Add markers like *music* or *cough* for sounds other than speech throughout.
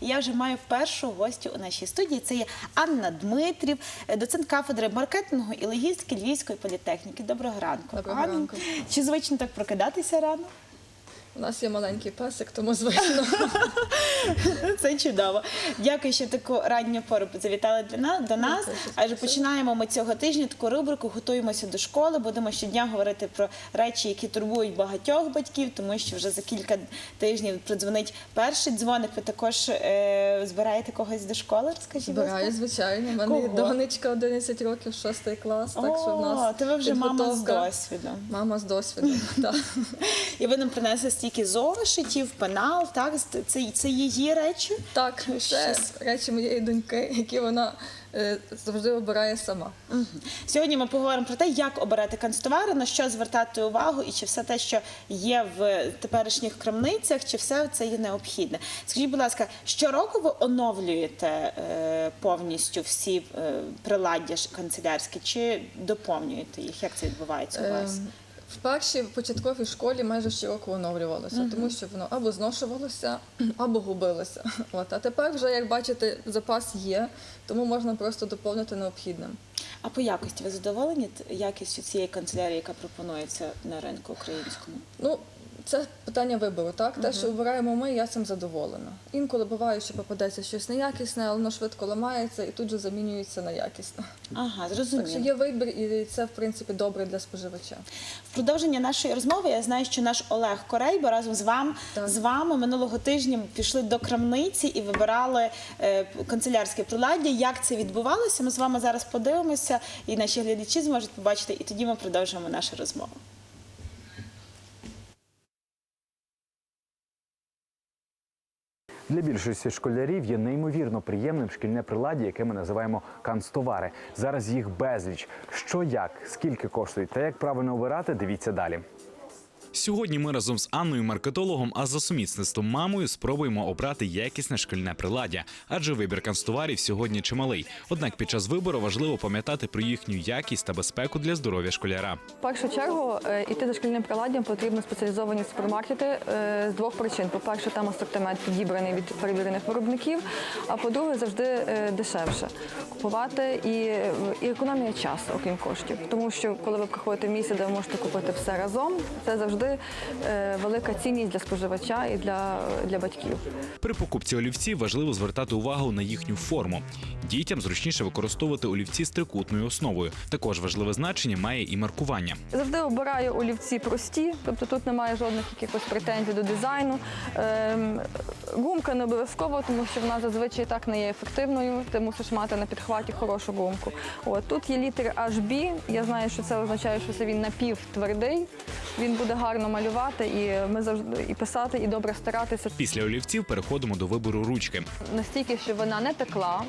І я вже маю першу гостю у нашій студії. Це є Анна Дмитрів, доцент кафедри маркетингу і логістики Львівської політехніки. Доброго ранку. Доброго Анна. ранку. Чи звично так прокидатися рано? У нас є маленький песик, тому звично. *laughs* Це чудово. Дякую, що таку ранню пору завітали для нас до нас. Адже починаємо ми цього тижня таку рубрику Готуємося до школи. Будемо щодня говорити про речі, які турбують багатьох батьків, тому що вже за кілька тижнів продзвонить перший дзвоник. Ви також е, збираєте когось до школи? Ласка? Збираю, звичайно. У мене є донечка 11 років, 6 клас, так що в нас то ви вже мама з досвідом. Мама з досвідом, *laughs* так. І ви нам принесли стільки зошитів, пенал, так? Це, це її речі? Так, це речі моєї доньки, які вона е, завжди обирає сама. Сьогодні ми поговоримо про те, як обирати канцтовари, на що звертати увагу, і чи все те, що є в теперішніх крамницях, чи все це є необхідне. Скажіть, будь ласка, щороку ви оновлюєте е, повністю всі е, приладдя канцелярські, чи доповнюєте їх? Як це відбувається у вас? Ем, В першій початковій школі майже щороку оновлювалося, тому що воно або зношувалося, *clears throat* або губилося. *clears throat* От. А тепер вже, як бачите, запас є, тому можна просто доповнити необхідним. А по якості ви задоволені якістю цієї канцелярії, яка пропонується на ринку українському? Ну, це питання вибору, так? Те, що обираємо ми, я цим задоволена. Інколи буває, що попадеться щось неякісне, але воно швидко ламається і тут же замінюється на якісне. Ага, Так що є вибір, і це в принципі добре для споживача. В продовження нашої розмови я знаю, що наш Олег Корейбо разом з вами Так. з вами минулого тижня пішли до крамниці і вибирали е, канцелярське приладдя. Як це відбувалося? Ми з вами зараз подивимося, і наші глядачі зможуть побачити, і тоді ми продовжимо нашу розмову. Для більшості школярів є неймовірно приємним шкільне приладдя, яке ми називаємо канцтовари. Зараз їх безліч. Що як, скільки коштують та як правильно обирати, дивіться далі. Сьогодні ми разом з Анною маркетологом, а за сумісництвом мамою спробуємо обрати якісне шкільне приладдя, адже вибір канцтоварів сьогодні чималий. Однак під час вибору важливо пам'ятати про їхню якість та безпеку для здоров'я школяра. В першу чергу е, іти за шкільним приладдям потрібно спеціалізовані супермаркети е, з двох причин. По-перше, там асортимент підібраний від перевірених виробників. А по-друге, завжди е, дешевше купувати і, і економія часу, окрім коштів. Тому що коли ви приходите в місце, де ви можете купити все разом, це завжди е, велика цінність для споживача і для, для батьків. При покупці олівців важливо звертати увагу на їхню форму. Дітям зручніше використовувати олівці з трикутною основою. Також важливе значення має і маркування. Завжди обираю олівці прості, тобто тут немає жодних якихось претензій до дизайну. Гумка не обов'язково, тому що вона зазвичай так не є ефективною. Ти мусиш мати на підхваті хорошу гумку. От тут є літери HB. Я знаю, що це означає, що це він напівтвердий. Він буде гарно малювати і ми завжди і писати, і добре старатися. Після олівців переходимо до вибору ручки. Настільки, щоб вона не текла,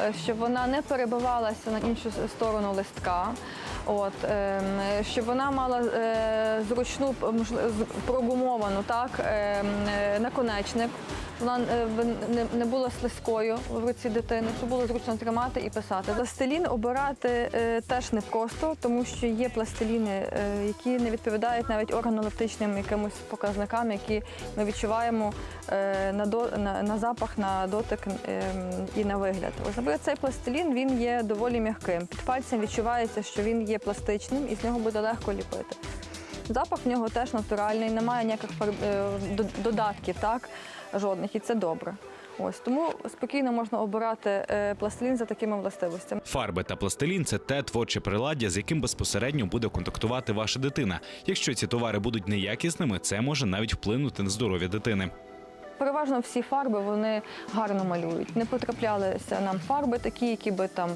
е, щоб вона не перебивалася на іншу сторону листка. От, ем, щоб вона мала е, зручну прогумовану так, ем, е, наконечник, вона е, не, була слизькою в руці дитини, щоб було зручно тримати і писати. Пластилін обирати теж непросто, тому що є пластиліни, які не відповідають навіть органолептичним якимось показникам, які ми відчуваємо на, на, запах, на дотик е, і на вигляд. Ось, наприклад, цей пластилін він є доволі м'яким. Під пальцем відчувається, що він є пластичним і з нього буде легко ліпити. Запах в нього теж натуральний, немає ніяких е, до- додатків, так, жодних, і це добре. Ось тому спокійно можна обирати е, пластилін за такими властивостями. Фарби та пластилін це те творче приладдя, з яким безпосередньо буде контактувати ваша дитина. Якщо ці товари будуть неякісними, це може навіть вплинути на здоров'я дитини. Переважно всі фарби вони гарно малюють. Не потраплялися нам фарби такі, які би там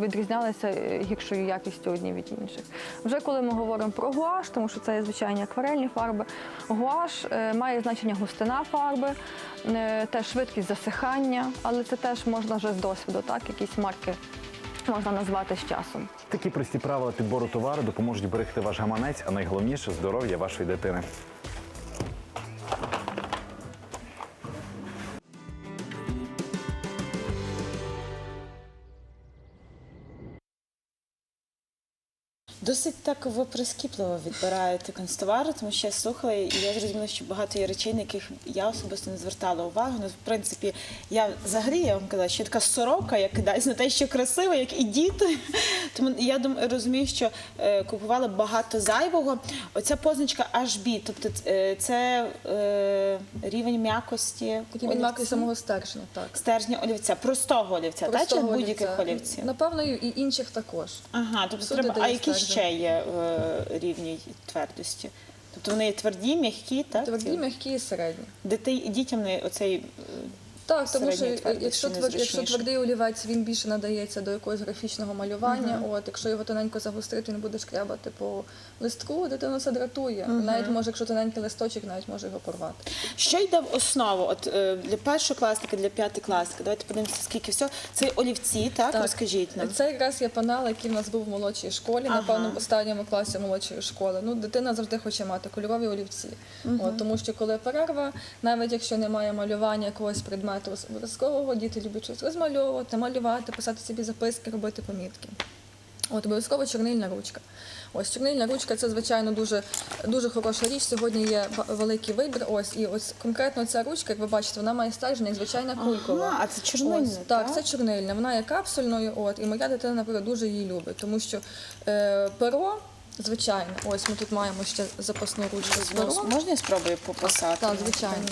відрізнялися е, гіршою якістю одні від інших. Вже коли ми говоримо про гуаш, тому що це звичайні акварельні фарби, гуаш е, має значення густина фарби, е, теж швидкість засихання, але це теж можна вже з досвіду, так, якісь марки можна назвати з часом. Такі прості правила підбору товару допоможуть берегти ваш гаманець, а найголовніше здоров'я вашої дитини. Досить так ви прискіпливо відбираєте констовари, тому що я слухала, і я зрозуміла, що багато є речей, на яких я особисто не звертала увагу. Ну, в принципі, я взагалі я вам казала, що така сорока, я кидаюсь на те, що красиво, як і діти. Тому я думаю, розумію, що е, купувала багато зайвого. Оця позначка HB, тобто е, це е, рівень м'якості. Олівця? макий самого стержня, так. стержня олівця, простого олівця, та, чи Простого будь-яких олівця. олівців? Напевно, і інших також. Ага, тобто Всюди, треба. А є які стержень. Ще є е, рівні твердості? Тобто вони є тверді, м'які, так? Тверді, м'які і середні. Дітей, дітям не оцей е, Так, тому що якщо, твер, якщо твердий олівець, він більше надається до якогось графічного малювання. От, якщо його тоненько загострити, він буде шкрябати по листку, дитину це дратує. Навіть може, якщо тоненький листочок, навіть може його порвати. Що йде в основу? От е, для першокласника, для п'ятикласника. Давайте подивимося, скільки всього. Це олівці, так? Розкажіть нам. Це якраз є панел, який в нас був в молодшій школі, Ага. напевно, в останньому класі молодшої школи. Ну, дитина завжди хоче мати кольорові олівці. От, тому що коли перерва, навіть якщо немає малювання якогось предмету обов'язкового, діти люблять щось розмальовувати, малювати, писати собі записки, робити помітки. От обов'язково чорнильна ручка. Ось чорнильна ручка це звичайно дуже, дуже хороша річ. Сьогодні є великий вибір. Ось і ось конкретно ця ручка, як ви бачите, вона має стержень, як звичайна кулькова. Ага, а це чорнильна, Ось, так, так? це чорнильна. Вона є капсульною. От і моя дитина, наприклад, дуже її любить, тому що е, перо. Звичайно, ось ми тут маємо ще запасну ручку з пером. можна я спробую пописати? Так, звичайно.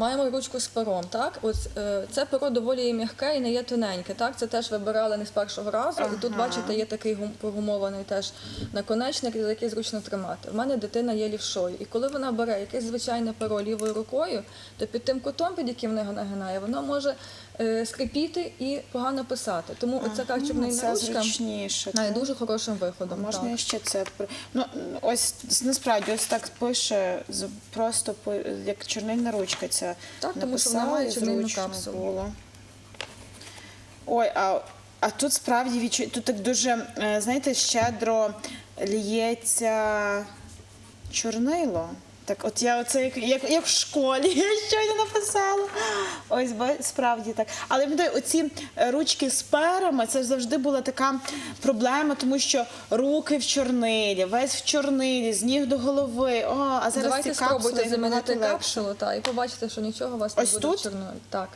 Маємо ручку з пером, так? Ось е, це перо доволі м'яке і не є тоненьке. Так, це теж вибирали не з першого разу. І тут, бачите, є такий гум- прогумований теж наконечник, який зручно тримати. У мене дитина є лівшою. І коли вона бере якесь звичайне перо лівою рукою, то під тим кутом, під яким вона нагинає, воно може е, скрипіти і погано писати. Тому оця така чорнильна це ручка зручніше. є так. дуже хорошим виходом. Можна так. ще це ну ось насправді ось так пише просто як чорнильна ручка. Ця Так, тому що вона має чорнильну капсулу. було. Ой, а, а тут справді відчу... тут так дуже е, знаєте, щедро ліється чорнило. Так, от я оце як, як, як в школі, *laughs* я щойно написала. Ось справді так. Але пам'ятаю, оці е, ручки з перами це завжди була така проблема, тому що руки в чорнилі, весь в чорнилі, з ніг до голови. О, а зараз Давайте ці капсули спробуйте замінити капсулу та, і побачите, що нічого у вас не Ось буде тут? чорною. Так.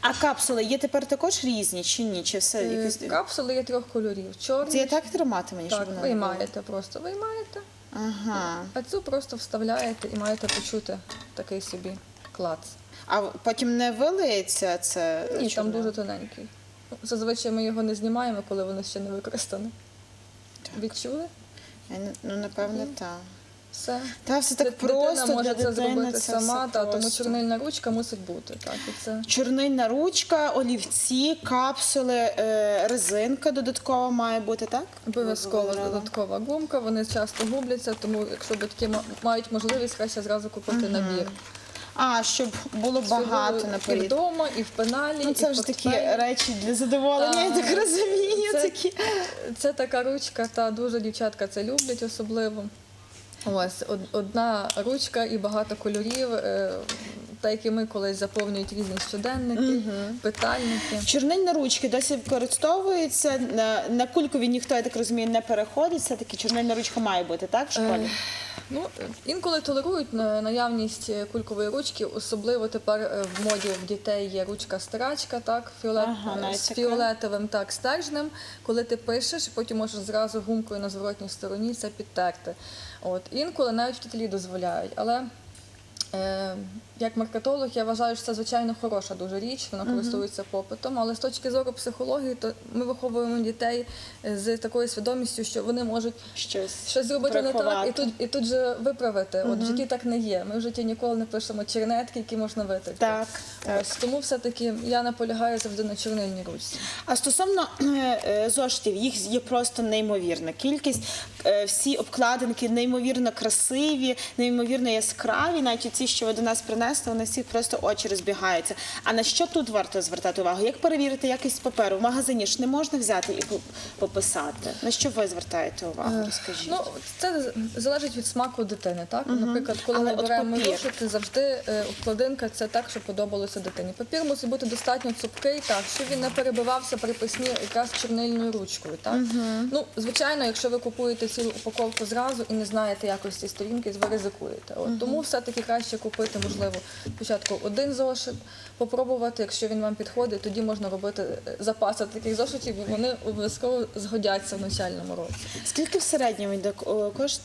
А капсули є тепер також різні чи ні? Чи все Е, якось... Капсули є трьох кольорів. Чорний, Це я так тримати мені, так, не виймаєте просто, виймаєте? Ага. а цю просто вставляєте і маєте почути такий собі клац. А потім не вилиється це? Ні, там дуже тоненький. Зазвичай ми його не знімаємо, коли воно ще не використане. Відчули? Я не- Ну, напевне, так. Все. Та все так Дитина просто може для це зробити це сама, та, тому чорнильна ручка мусить бути. Так, і це. Чорнильна ручка, олівці, капсули, е, резинка додаткова має бути, так? Обов'язково додаткова гумка, вони часто губляться, тому якщо батьки ма- мають можливість, краще зразу купити набір. А, щоб було багато Всього І наперед. вдома, і в пеналі, Ну, і це в вже такі портфелі. речі для задоволення, я Так. так розумію. Це- Такі. Це така ручка, та дуже дівчатка це люблять особливо. Ось од- одна ручка і багато кольорів, е, та які ми колись заповнюють різні щоденники, питальники. Чорнильні ручки досі використовуються. На, на кулькові ніхто, я так розумію, не переходить. Все-таки чорнильна ручка має бути, так, в школі? Ну, е, інколи толерують на- наявність кулькової ручки, особливо тепер е, в моді в дітей є ручка старачка, так, фіолет, Ага, з фіолетовим так, стержнем. Коли ти пишеш, потім можеш зразу гумкою на зворотній стороні це підтерти. От. Інколи навіть вчителі дозволяють. Але е, як маркетолог я вважаю, що це звичайно хороша дуже річ, вона користується попитом. Але з точки зору психології, то ми виховуємо дітей е, з такою свідомістю, що вони можуть Щось, щось зробити не так і тут, і тут же виправити. От в житті так не є. Ми в житті ніколи не пишемо чернетки, які можна витерти. Так, так. Ось тому все-таки я наполягаю завжди на чорнильній ручці. А стосовно е, е, їх є просто неймовірна кількість. всі обкладинки неймовірно красиві, неймовірно яскраві. Навіть ці, що ви до нас принесли, вони всіх просто очі розбігаються. А на що тут варто звертати увагу? Як перевірити якість паперу? В магазині ж не можна взяти і пописати. На що ви звертаєте увагу? Розкажіть. Ну, це залежить від смаку дитини. Так? Наприклад, коли Але ми беремо зошити, завжди е, обкладинка це так, щоб подобалося дитині. Папір мусить бути достатньо цупкий, так, щоб він не перебивався при письмі якраз чорнильною ручкою. Так? Ну, звичайно, якщо ви купуєте цілу упаковку зразу і не знаєте якості сторінки, ви ризикуєте. От, Тому все-таки краще купити, можливо, спочатку один зошит, попробувати, якщо він вам підходить, тоді можна робити е, запаси таких зошитів, і вони обов'язково згодяться в навчальному році. Скільки в середньому йде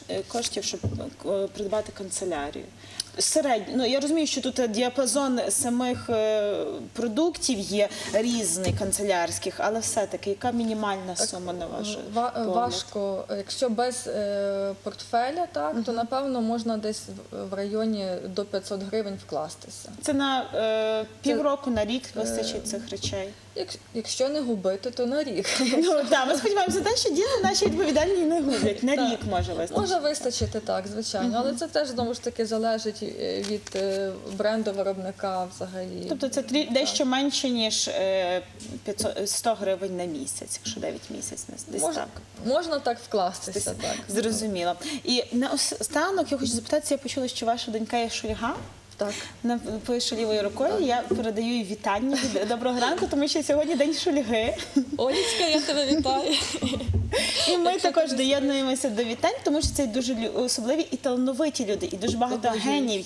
е, коштів, щоб е, придбати канцелярію? Середньо, ну я розумію, що тут діапазон самих е, продуктів є різний канцелярських, але все-таки яка мінімальна сума на вашу Ва- важко. Якщо без е, портфеля, так то напевно можна десь в- в районі до 500 гривень вкластися. Це на е, півроку, на рік вистачить цих речей. Як, якщо не губити, то на рік. Ну *laughs* так, ми сподіваємося, те, що діти наші відповідальні не гублять. На рік може вистачити. Може вистачити так, звичайно, але це теж знову ж таки залежить е, від е, бренду виробника взагалі. Тобто це дещо менше ніж е, 500, 100 гривень на місяць, якщо 9 місяць десь можна, так. можна так вкластися. Так. Зрозуміло. І наостанок я хочу запитатися, я почула, що ваша донька є шульга. Так. На пише лівою рукою. Я передаю їй вітання від доброго ранку, тому що сьогодні день шульги. Олічка, я тебе вітаю. І ми також доєднуємося до вітань, тому що це дуже особливі і талановиті люди, і дуже багато генів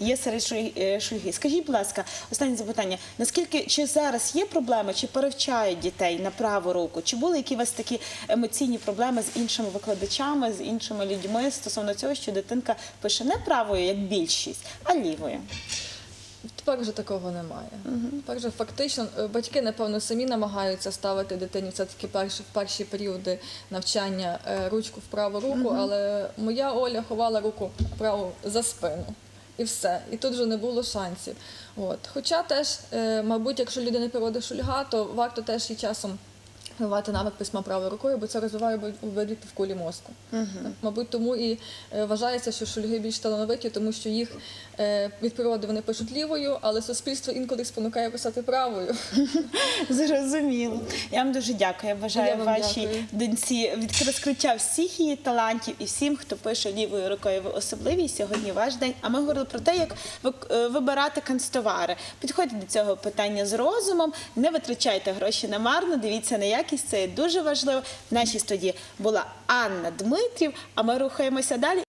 є- серед е, шульги. Скажіть, будь ласка, останнє запитання: наскільки чи зараз є проблеми, чи перевчають дітей на праву руку? Чи були які у вас такі емоційні проблеми з іншими викладачами, з іншими людьми стосовно цього, що дитинка пише не правою, як більшість, а лівою? Тепер вже такого немає. Тепер вже фактично е, батьки, напевно, самі намагаються ставити дитині все-таки перші, в перші періоди навчання е, ручку в праву руку, але моя Оля ховала руку праву за спину. І все. І тут вже не було шансів. От. Хоча теж, е, мабуть, якщо людина природи шульга, то варто теж і часом Вивати навик письма правою рукою, бо це розвиває обидві- обидві півкулі мозку. Мабуть, тому і е, вважається, що шульги більш талановиті, тому що їх е, від природи вони пишуть лівою, але суспільство інколи спонукає писати правою. *laughs* Зрозуміло. Я вам дуже дякую. Я бажаю Я вашій дякую. доньці від розкриття всіх її талантів і всім, хто пише лівою рукою. Ви особливі. Сьогодні ваш день. А ми говорили про те, як е, вибирати канцтовари. Підходьте до цього питання з розумом, не витрачайте гроші на марно, дивіться на якість. Це є дуже важливо. В нашій студії була Анна Дмитрів. А ми рухаємося далі